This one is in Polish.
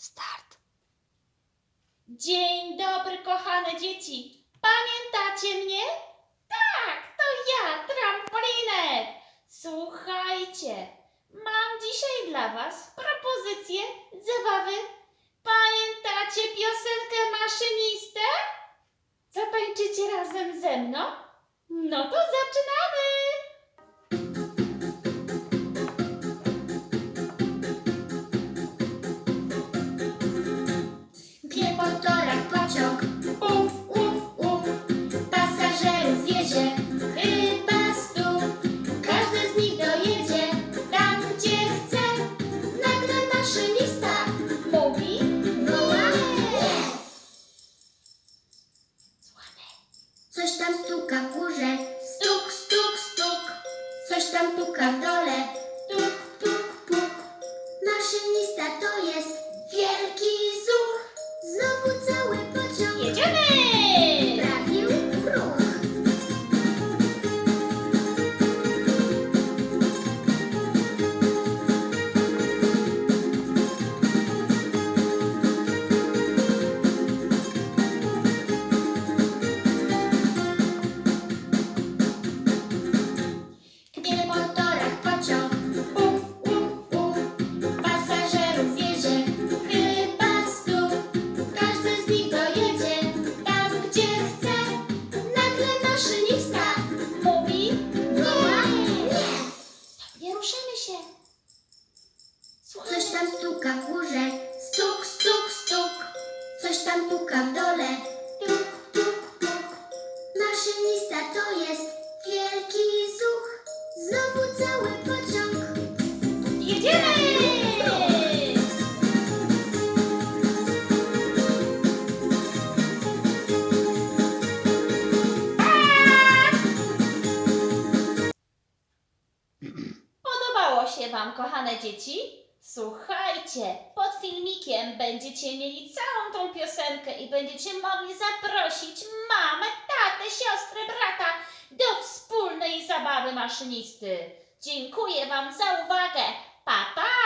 Start. Dzień dobry, kochane dzieci. Pamiętacie mnie? Tak, to ja, trampolinek. Słuchajcie, mam dzisiaj dla Was propozycję zabawy. Pamiętacie piosenkę Maszynistę? Zatańczycie razem ze mną? No to zaczynamy! Stuka w górze, stuk, stuk, stuk. Coś tam puka w dole, Gdzie po torach pociąg, uf, uf, uf, pasażerów wiezie, chyba stu. Każdy z nich dojedzie tam, gdzie chce. Nagle maszynista mówi, woła, nie. Nie ruszymy się. Coś tam stuka w górze, stuk, stuk, stuk. Coś tam puka w dole, tuk, tuk, tuk. Maszynista to jest Jedziemy! Podobało się Wam, kochane dzieci? Słuchajcie, pod filmikiem będziecie mieli całą tą piosenkę i będziecie mogli zaprosić mamę, tatę, siostrę, brata do wspólnej zabawy maszynisty. Dziękuję Wam za uwagę. 爸爸